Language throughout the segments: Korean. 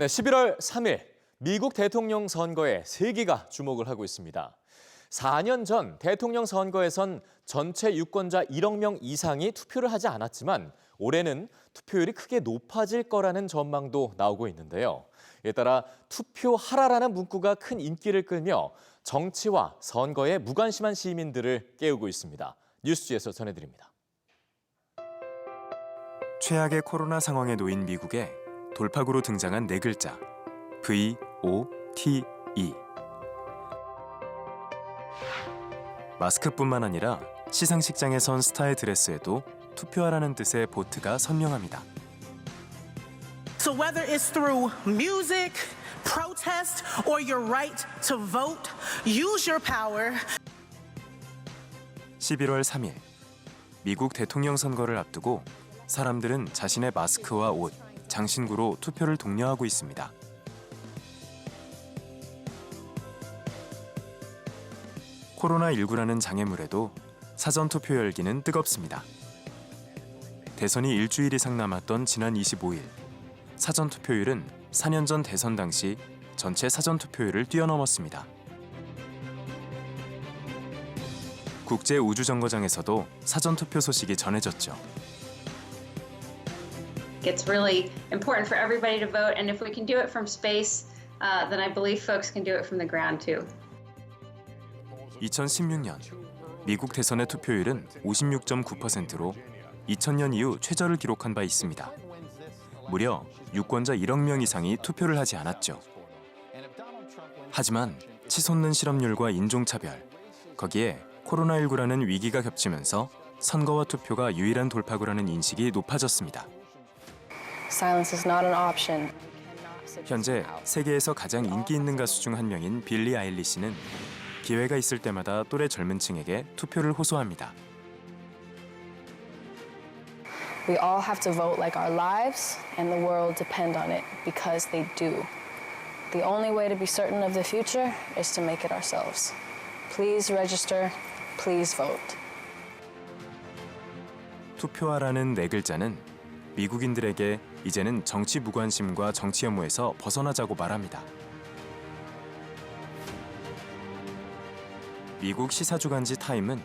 네, 11월 3일 미국 대통령 선거에 세계가 주목을 하고 있습니다. 4년 전 대통령 선거에선 전체 유권자 1억 명 이상이 투표를 하지 않았지만 올해는 투표율이 크게 높아질 거라는 전망도 나오고 있는데요. 이에 따라 투표하라라는 문구가 큰 인기를 끌며 정치와 선거에 무관심한 시민들을 깨우고 있습니다. 뉴스지에서 전해드립니다. 최악의 코로나 상황에 놓인 미국에 돌파구로 등장한 네 글자. V O T E. 마스크뿐만 아니라 시상식장에 선 스타의 드레스에도 투표하라는 뜻의 보트가 선명합니다. So whether it's through music, protest, or your right to vote, use your power. 11월 3일 미국 대통령 선거를 앞두고 사람들은 자신의 마스크와 옷, 장신구로 투표를 독려하고 있습니다. 코로나19라는 장애물에도 사전 투표 열기는 뜨겁습니다. 대선이 일주일 이상 남았던 지난 25일 사전 투표율은 4년 전 대선 당시 전체 사전 투표율을 뛰어넘었습니다. 국제 우주 정거장에서도 사전 투표 소식이 전해졌죠. It's really important for everybody to vote, and if we can do it from space, uh, then I believe folks can do it from the ground too. 2016년 미국 대선의 투표율은 56.9%로 2000년 이후 최저를 기록한 바 있습니다. 무려 유권자 1억 명 이상이 투표를 하지 않았죠. 하지만 치솟는 실업률과 인종차별, 거기에 코로나19라는 위기가 겹치면서 선거와 투표가 유일한 돌파구라는 인식이 높아졌습니다. Silence is not an option. 현재 세계에서 가장 인기 있는 가수 중 한 명인 빌리 아일리시는 기회가 있을 때마다 또래 젊은 층에게 투표를 호소합니다. We all have to vote like our lives and the world depend on it because they do. The only way to be certain of the future is to make it ourselves. Please register. Please vote. 투표하라는 네 글자는 미국인들에게 이제는 정치 무관심과 정치 혐오에서 벗어나자고 말합니다. 미국 시사주간지 타임은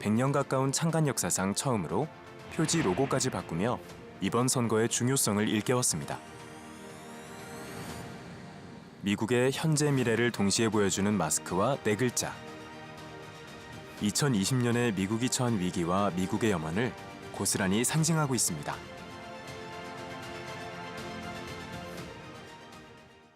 100년 가까운 창간 역사상 처음으로 표지 로고까지 바꾸며 이번 선거의 중요성을 일깨웠습니다. 미국의 현재 미래를 동시에 보여주는 마스크와 네 글자. 2020년에 미국이 처한 위기와 미국의 염원을 고스란히 상징하고 있습니다.